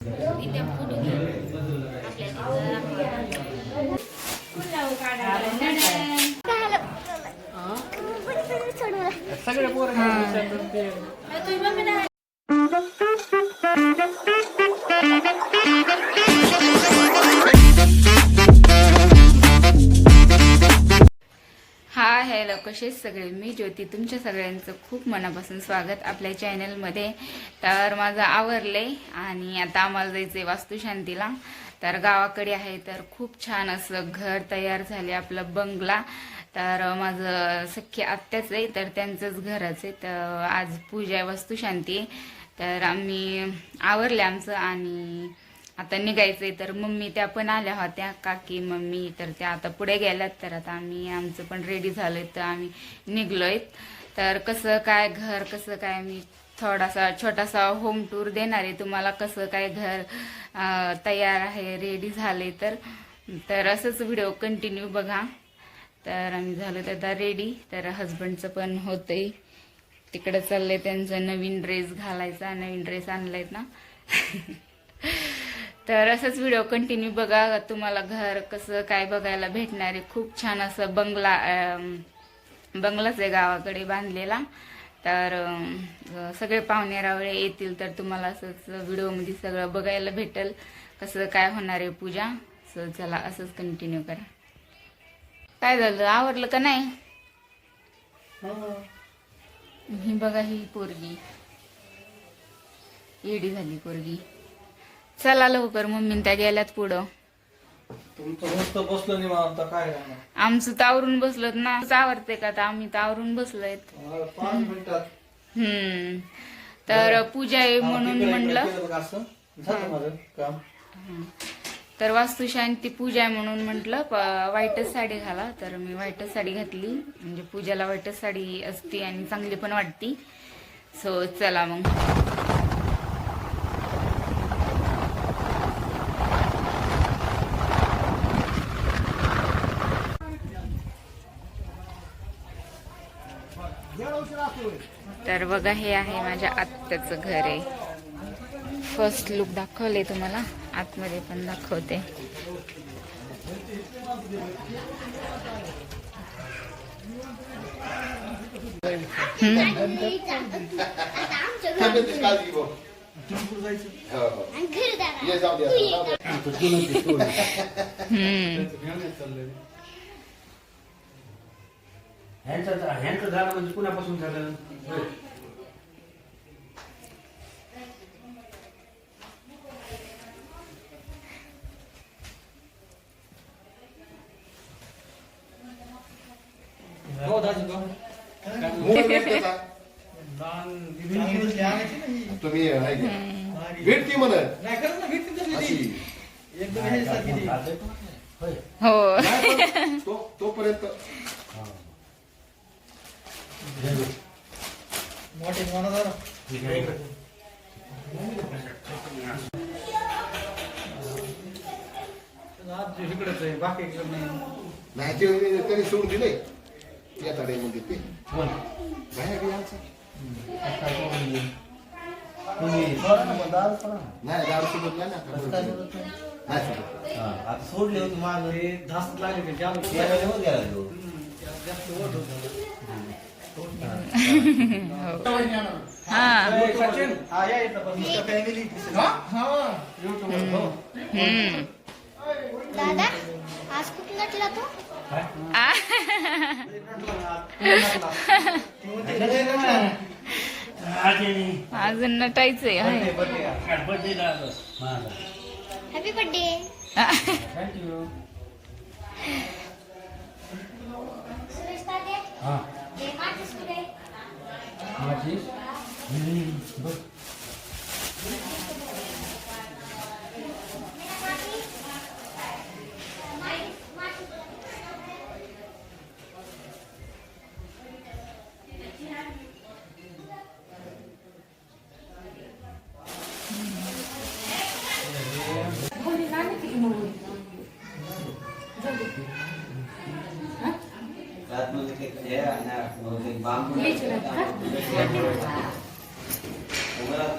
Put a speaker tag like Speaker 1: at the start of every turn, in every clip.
Speaker 1: इथे फोटो घे
Speaker 2: सगळे पोरं
Speaker 1: सगळे मी ज्योती तुमच्या सगळ्यांचं खूप मनापासून स्वागत आपल्या चॅनलमध्ये. तर माझं आवरले आणि आता आम्हाला जायचं आहे वास्तुशांतीला. तर गावाकडे आहे तर खूप छान असं घर तयार झाले आपलं बंगला. तर माझं सख्य आत्याच आहे तर त्यांचंच घरच आहे. तर आज पूजा आहे वास्तुशांती. आहे. तर आम्ही आवरले आमचं आणि आता निघायचंय तर मम्मी त्या पण आल्या होत्या काकी मम्मी तर त्या आता पुढे गेल्यात. तर आता आम्ही आमचं पण रेडी झालोय तर आम्ही निघलोय. तर कसं काय घर कसं काय मी थोडासा छोटासा होम टूर देणार आहे. तुम्हाला कसं काय घर तयार आहे रेडी झाले तर. तर असंच व्हिडिओ कंटिन्यू बघा. तर आम्ही झालो तर आता रेडी तर हजबंडचं पण होतंय. तिकडं चाललंय त्यांचं नवीन ड्रेस घालायचा नवीन ड्रेस आणलायत ना. तर असंच व्हिडिओ कंटिन्यू बघा. तुम्हाला घर कसं काय बघायला भेटणार आहे. खूप छान असं बंगला बंगलाच आहे गावाकडे बांधलेला. तर सगळे पाहुणे रावळे येतील तर तुम्हाला असंच व्हिडिओमध्ये सगळं बघायला भेटेल. कसं काय होणार आहे पूजा? सो चला असंच कंटिन्यू करा. काय झालं? आवडलं का नाही? ही बघा ही पोरगी. येडी झाली पोरगी. चला लवकर मम्मी त्या गेल्यात पुढं.
Speaker 2: तुमचं नुसतं बसलं नाही मग आता काय करणार?
Speaker 1: आमचं तावरून बसलोत ना. आवडते का तर आम्ही तावरून बसलोयत.
Speaker 2: मला पाच मिनिटात.
Speaker 1: हम्म. तर पूजा आहे म्हणून
Speaker 2: इकडे
Speaker 1: म्हणलं.
Speaker 2: केलं बघ असं? झालं माझं काम.
Speaker 1: तर वास्तुशांती पूजा आहे म्हणून म्हटलं व्हाईटच साडी घाला. तर मी व्हाईटच साडी घातली. म्हणजे पूजाला व्हाईटच साडी असते आणि चांगली पण वाटती. सो चला मग. तर बघा हे आहे माझ्या आत्याचं घर आहे. फर्स्ट लुक दाखवले तुम्हाला. आतमध्ये पण दाखवते. हम्म.
Speaker 3: ह्यांचं ह्यांचं झालं म्हणजे कुणापासून झालं होय.
Speaker 2: हो दाजी हो.
Speaker 4: मोबाईल भेट त्याचा. तुम्ही आहे का? भेट की म्हणत
Speaker 2: नाही खरंच ना भेटते तसली
Speaker 4: अशी
Speaker 2: ती. एकदम ह्याच्यासारखी ती.
Speaker 3: होय.
Speaker 1: हो
Speaker 4: नाही पण तो तोपर्यंत
Speaker 2: मोठे म्हणा जरा.
Speaker 3: ठीक आहे.
Speaker 2: आज इकडंच आहे बाकी इकडं नाही
Speaker 4: नाही ते त्यांनी सोडून दिले या तड्यामध्ये ते
Speaker 3: कोण?
Speaker 4: बाहेर यायचं.
Speaker 3: काय कोण? तुम्ही सोडा ना मग, दारू सोडा ना.
Speaker 4: नाही दारू सोडत नाही ना आता
Speaker 3: कसं काय सोडत नाही?
Speaker 4: नाही सोडत
Speaker 3: हा, आता सोडले होते माझं
Speaker 2: धास लागले ते जाम
Speaker 3: यायला होत गेला तो.
Speaker 2: जास्त ओढ होतं.
Speaker 1: हा
Speaker 2: ए, सचिन, हा या इथं पण नुसतं family. YouTube वर, हो.
Speaker 1: हम्म
Speaker 5: दादा आज
Speaker 3: यांनी
Speaker 1: अजून नटायचंय.
Speaker 5: Happy birthday. सुरेश
Speaker 3: हा.
Speaker 5: हे कुठे
Speaker 3: माझी?
Speaker 6: नाही.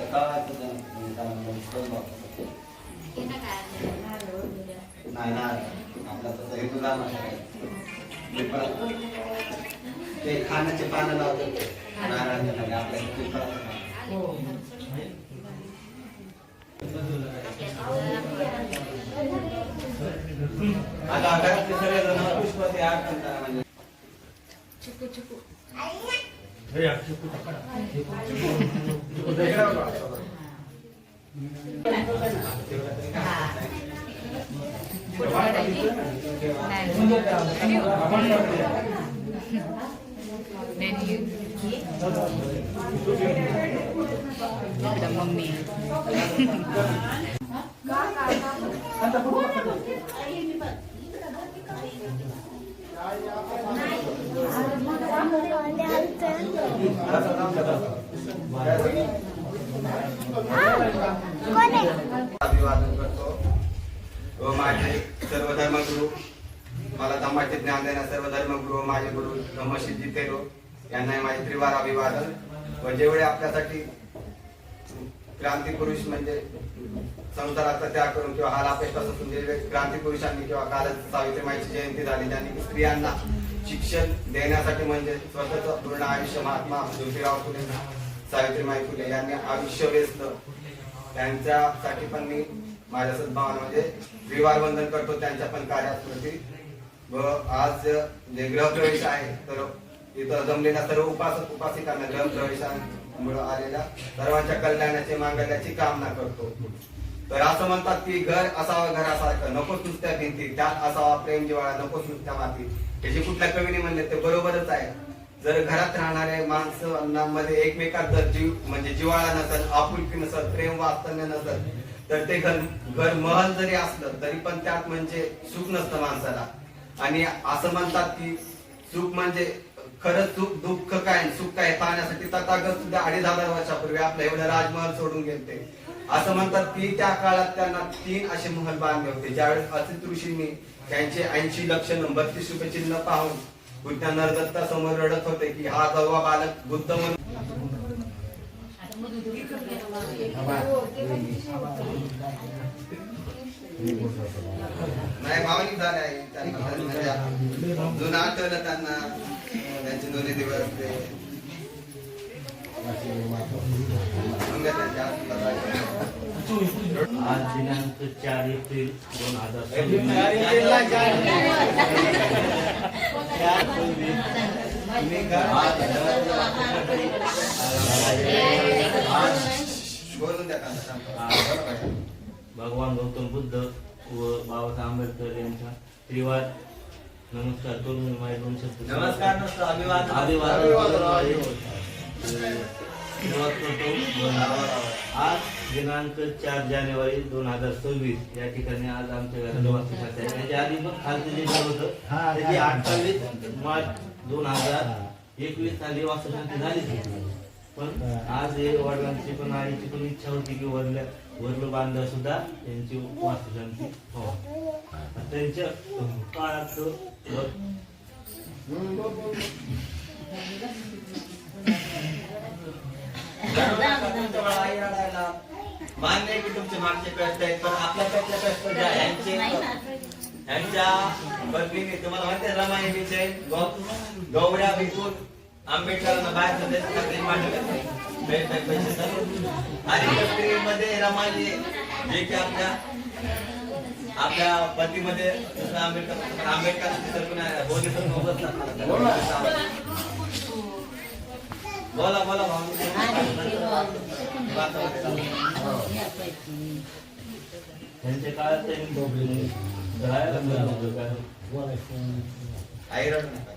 Speaker 6: काय नाही ना आपला तसं हे तुला ते खाण्याचे पानं लावतात नारळाच्या आपल्या आता सगळे जण पुष्प ते आठ नंतर म्हणजे
Speaker 1: Then you. इकडं मम्मी
Speaker 6: अभिवादन करतो. व माझे सर्व धर्मगुरु मला धम्माचे ज्ञान देणार सर्व धर्मगुरु माझे गुरु धम्मसिद्धी तेरो यांना माझे त्रिवार अभिवादन. व जेवढे आपल्यासाठी क्रांती पुरुष म्हणजे संसाराचा त्याग करून किंवा हाल अपेक्षा सोडून जे क्रांती पुरुषांनी किंवा कालच सावित्रीमाईची जयंती झाली त्यांनी स्त्रियांना शिक्षण देण्यासाठी म्हणजे स्वतःच पूर्ण आयुष्य महात्मा ज्योतिराव फुले सावित्रीबाई फुले यांनी आयुष्य व्यस्त त्यांच्यासाठी पण मी माझ्या सद्भावनामध्ये विवाह वंदन करतो. त्यांच्या पण कार्याप्रती व आज जे ग्रहप्रवेश आहे तर इथं जमलेल्या सर्व उपासक उपासिकांना गृहप्रवेशामुळे आलेल्या सर्वांच्या कल्याणाची मांगल्याची कामना करतो. तर असं म्हणतात की घर असावं घरासारखं नकोच नुसत्या भिंती त्यात असावा प्रेम जिवाळा नकोच नुसत्या माती. हे जे कुठल्या कवीने म्हणले ते बरोबरच आहे. जर घरात राहणारे माणसांमध्ये एकमेकात जर जीव म्हणजे जिवाळा नसेल आपुलकी नसेल प्रेम वास्तव्य नसेल तर ते घर घर महल जरी असलं तरी पण त्यात म्हणजे सुख नसतं माणसाला. आणि असं म्हणतात की सुख म्हणजे खरंच सुख दुःख काय सुख काय पाहण्यासाठी तथागत सुद्धा अडीच हजार वर्षापूर्वी आपलं एवढं राजमहल सोडून गेले असं म्हणतात की त्या काळात त्यांना तीन असे महल बांधले होते ज्यावेळेस असित ऋषींनी त्यांचे ऐंशी लक्ष बत्तीस रुपये चिन्ह पाहून बुद्ध नरदत्ता समोर रडत होते की हा गौवा बालक बुद्ध म्हणून नाही भावनिक झाले जुनं आठवलं त्यांना. त्यांचे दोन्ही दिवस ते त्यांच्या.
Speaker 3: आज दिनांक चार एप्रिल दोन हजार. भगवान गौतम बुद्ध व बाबासाहेब आंबेडकर यांचा त्रिवार. नमस्कार करून माझे दोन शब्द
Speaker 6: नमस्कार अभिवादन.
Speaker 3: सुरुवात करतो. दिनांक चार जानेवारी दोन हजार सव्वीस. या ठिकाणी आज आमच्या घरात वास्तुशास्त्र आहे. त्याच्या आधी पण खालचं जे घर होतं त्याची अठ्ठावीस मार्च दोन हजार एकवीस साली वास्तुशांती झालीच होती. पण आज हे वडिलांची पण आईची पण इच्छा होती की वरल्या वरलं बांधव सुद्धा त्यांची वास्तुशांती हो त्यांच्या काळात वर-
Speaker 6: मान्य आहे की तुमचे मागचे कष्ट आहेत पण आपल्याकडचे कष्ट जे आहे, यांचे यांच्या पत्नीने तुम्हाला माहिती विषय गौड्या विकून आंबेडकरांना बाहेर मांडले पैसे सर्व. आणि रमाई जे की आपल्या आपल्या पतीमध्ये आंबेडकर आंबेडकर बोलले तर. बोला बोला
Speaker 3: त्यांच्या काळात त्यांनी राहायला मिळालं
Speaker 6: आई रडू नका.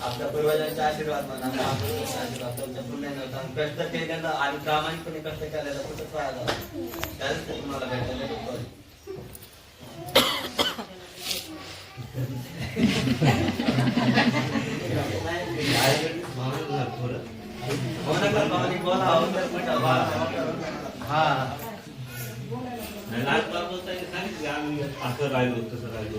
Speaker 6: आपल्या पूर्वजांचा आशीर्वाद म्हणा आशीर्वाद आणि कष्ट केलेलं आणि प्रामाणिकपणे कष्ट केलेलं कुठंच वाया झालं त्याच तुम्हाला भेटायला भेटतो.
Speaker 3: म्हणून झालं थोडं
Speaker 6: हो नका भावनिक बोला हो तर कुठं बोला.
Speaker 3: हा लाटबाग बोलताना सांगितलं आम्ही असं राहिलो तसं राहिलो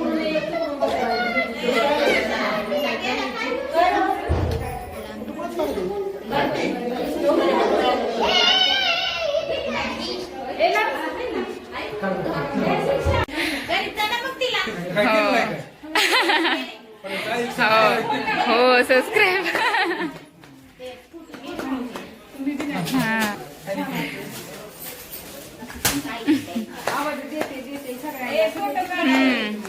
Speaker 1: हो
Speaker 7: हो सबस्क्राईब हा हम्म.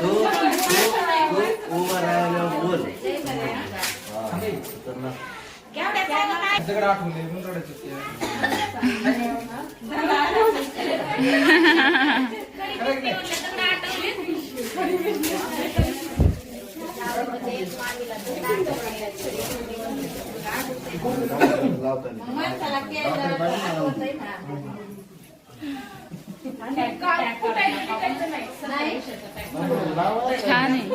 Speaker 3: तू तू उभा राहिल्यावर बोल
Speaker 8: दगड आठवले म्हणून रडायचं ते.
Speaker 7: छान आहे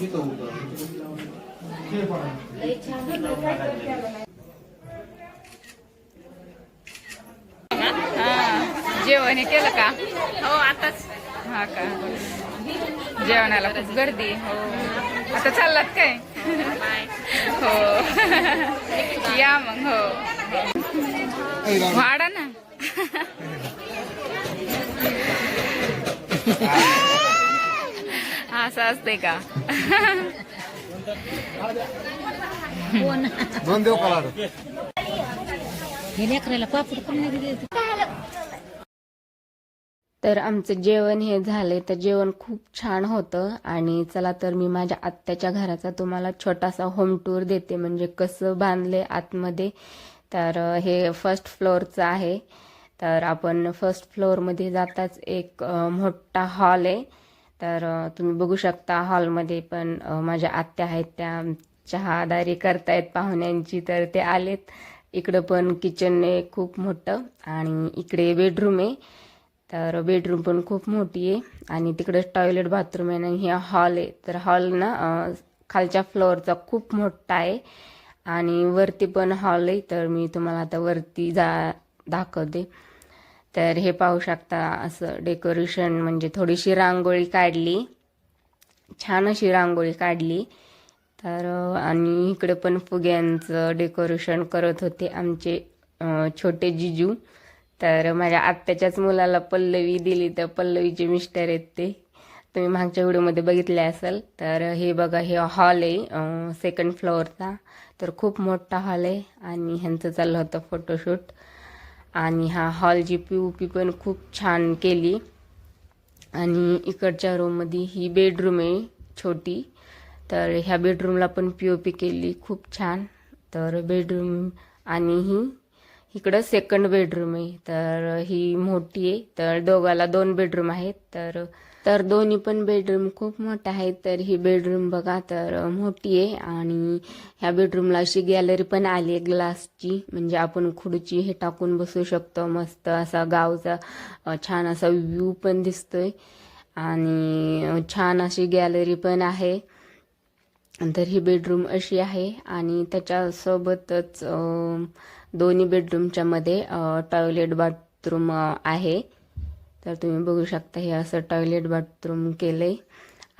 Speaker 8: खेळ पडा.
Speaker 7: हा जेवण हे केलं का? हो आताच. हा का? जेवणाला खूप गर्दी. हो. आता चाललात काय? हो. या मग हो. वाडा ना. असं असतंय का?
Speaker 8: दोन देव कलाड
Speaker 7: तर आमचं जेवण हे झाले तर जेवण खूप छान होतं. आणि चला तर मी माझ्या आत्याच्या घराचा तुम्हाला छोटासा होम टूर देते. म्हणजे कसं बांधले आतमध्ये. तर हे फर्स्ट फ्लोअरचं आहे. तर आपण फर्स्ट फ्लोअरमध्ये जाताच एक मोठा हॉल आहे. तर तुम्ही बघू शकता हॉलमध्ये पण माझ्या आत्या आहेत. त्या चहादारी करतायत पाहुण्यांची तर ते आलेत. इकडं पण किचन आहे खूप मोठं आणि इकडे बेडरूम आहे. तर बेडरूम पण खूप मोठी आहे आणि तिकडे टॉयलेट बाथरूम आहे आणि हे हॉल आहे. तर हॉल ना खालच्या फ्लोअरचा खूप मोठा आहे आणि वरती पण हॉल आहे. तर मी तुम्हाला आता वरती जा दाखवते. तर हे पाहू शकता असं डेकोरेशन म्हणजे थोडीशी रांगोळी काढली. छान अशी रांगोळी काढली. तर आणि इकडे पण फुग्यांचं डेकोरेशन करत होते आमचे छोटे जिजू. तर माझ्या आत्याच्याच मुलाला पल्लवी दिली. तर पल्लवीचे मिस्टर आहेत ते. तुम्ही मागच्या व्हिडिओमध्ये बघितले असेल. तर हे बघा हे हॉल आहे सेकंड फ्लोअरचा तर खूप मोठा हॉल आहे. आणि ह्यांचं चाललं होतं फोटोशूट आणि हा हॉलची पी ओ पी पण खूप छान केली. आणि इकडच्या रूममध्ये ही बेडरूम आहे छोटी. तर ह्या बेडरूमला पण पी ओ पी केली खूप छान. तर बेडरूम आणि ही इकडं सेकंड बेडरूम आहे. तर ही मोठी आहे. तर दोघाला दोन बेडरूम आहेत. तर तर दोन्ही पण बेडरूम खूप मोठा आहे तर ही बेडरूम बघा तर मोठी आहे आणि ह्या बेडरूमला अशी गॅलरी पण आली आहे ग्लासची म्हणजे आपण खुर्ची हे टाकून बसू शकतो मस्त असा गावचा छान असा व्ह्यू पण दिसतोय. आणि छान अशी गॅलरी पण आहे. तर ही बेडरूम अशी आहे आणि त्याच्यासोबतच दोन्ही बेडरूमच्या मध्ये टॉयलेट बाथरूम आहे. तर तुम्ही बघू शकता हे असं टॉयलेट बाथरूम केलंय.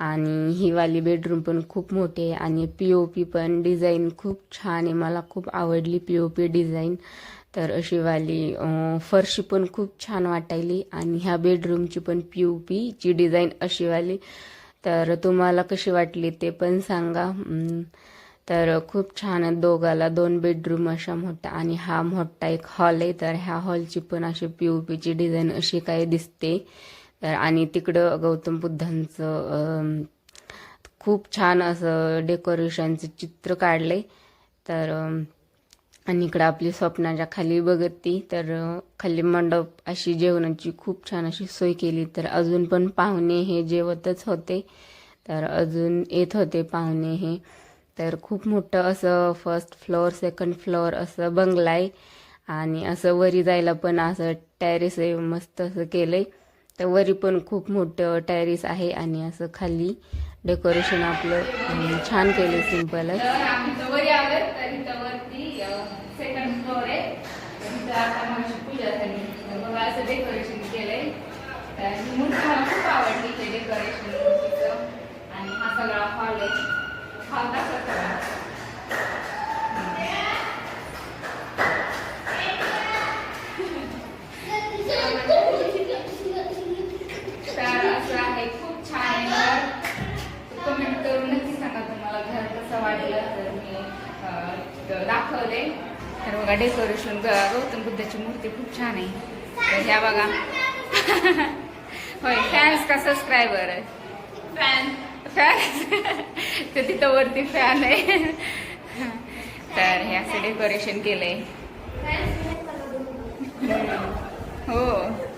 Speaker 7: आणि ही वाली बेडरूम पण खूप मोठी आहे. आणि पी ओ पी पण डिझाईन खूप छान आहे. मला खूप आवडली पी ओ पी डिझाईन तर अशी वाली फरशी पण खूप छान वाटायली. आणि ह्या बेडरूमची पण पी ओ पीची डिझाईन अशी वाली. तर तुम्हाला कशी वाटली ते पण सांगा. तर खूप छान दोघाला. दोन बेडरूम अशा मोठा आणि हा मोठा एक हॉल आहे. तर ह्या हॉलची पण अशी पी ओ पीची डिझाईन अशी काही दिसते. तर आणि तिकडं गौतम बुद्धांचं
Speaker 1: खूप छान असं डेकोरेशनचं चित्र काढले तर आणि इकडं आपली स्वप्नाच्या खाली बघत. ती तर खाली मंडप अशी जेवणाची खूप छान अशी सोय केली. तर अजून पण पाहुणे हे जेवतच होते. तर अजून येत होते पाहुणे हे. तर खूप मोठं असं फर्स्ट फ्लोअर सेकंड फ्लोअर असं बंगला आहे. आणि असं वरी जायला पण असं टॅरेस आहे मस्त असं केलं आहे तर वरी पण खूप मोठं टॅरेस आहे आणि असं खाली डेकोरेशन आपलं छान केलं सिम्पलच तर आम्ही तर वरी आलो तर इथं वरती सेकंड फ्लोअर आहे तर इथं आता माझी पूजा झाली तर बघा असं डेकोरेशन केलंय तर ही मूर्ती मला खूप आवडली ते डेकोरेशन मूर्तीचं आणि हा सगळा हॉल आहे हॉल दाखवा सगळा तर असं आहे खूप छान आहे घर कमेंट करून नक्की सांगा तुम्हाला घर कसं वाटलं तर मी अं, त- दाखवले तर बघा डेकोरेशन गौतम बुद्धाची मूर्ती खूप छान आहे. तर ह्या बघा. होय फॅन्स का सबस्क्रायबर आहे? फॅन फॅन तर तिथं वरती फॅन आहे. तर हे असं डेकोरेशन केलंय. हो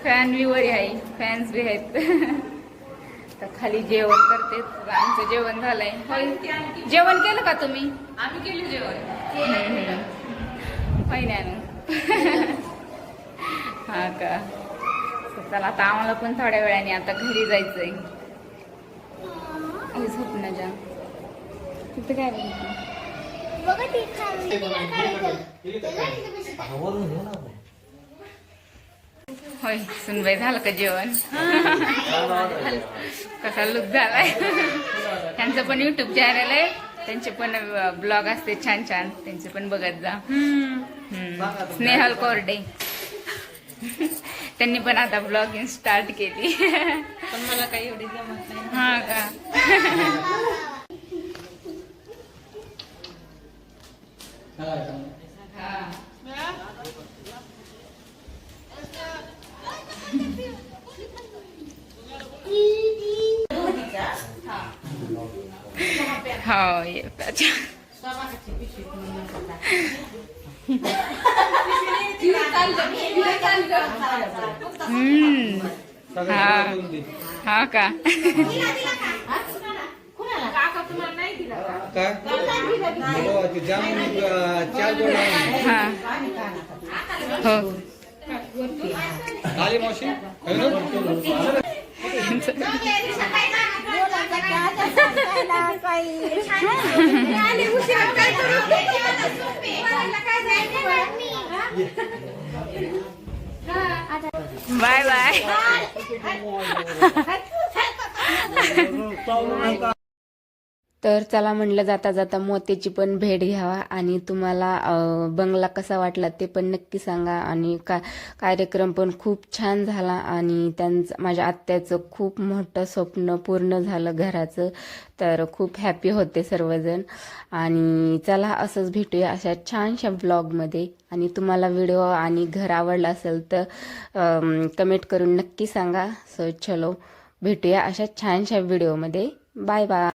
Speaker 1: फॅन बी वरी आहे. फॅन्स बी आहेत. तर खाली जेवण करते. आमचं जेवण झालंय. होय. जेवण केलं का तुम्ही? आम्ही केलं जेवण. होय ना हा का? चला आता आम्हाला पण थोड्या वेळाने आता घरी जायचंय. झोपण्याच्या तिथं काय होय सुनबाई झालं का जेवण? कसा लुक झालाय? त्यांचं पण युट्यूब चॅनल आहे. त्यांचे पण ब्लॉग असते छान छान. त्यांचे पण बघत जा. स्नेहल कोरडे. त्यांनी पण आता ब्लॉगिंग स्टार्ट केली.
Speaker 8: पण मला काही एवढी जमत नाही.
Speaker 1: हा का? हा. ये हा का
Speaker 2: हो,
Speaker 1: हा
Speaker 2: मावशी
Speaker 1: बाय बाय. तर चला म्हणलं जाता जाता मोत्याची पण भेट घ्यावा आणि तुम्हाला बंगला कसा वाटला ते पण नक्की सांगा. आणि का कार्यक्रम पण खूप छान झाला आणि त्यांचं माझ्या आत्याचं खूप मोठं स्वप्न पूर्ण झालं घराचं. तर खूप हॅपी होते सर्वजण. आणि चला असंच भेटूया अशा छानशा ब्लॉगमध्ये आणि तुम्हाला व्हिडिओ आणि घर आवडला असेल तर कमेंट करून नक्की सांगा. सो चलो भेटूया अशा छानशा व्हिडिओमध्ये बाय बाय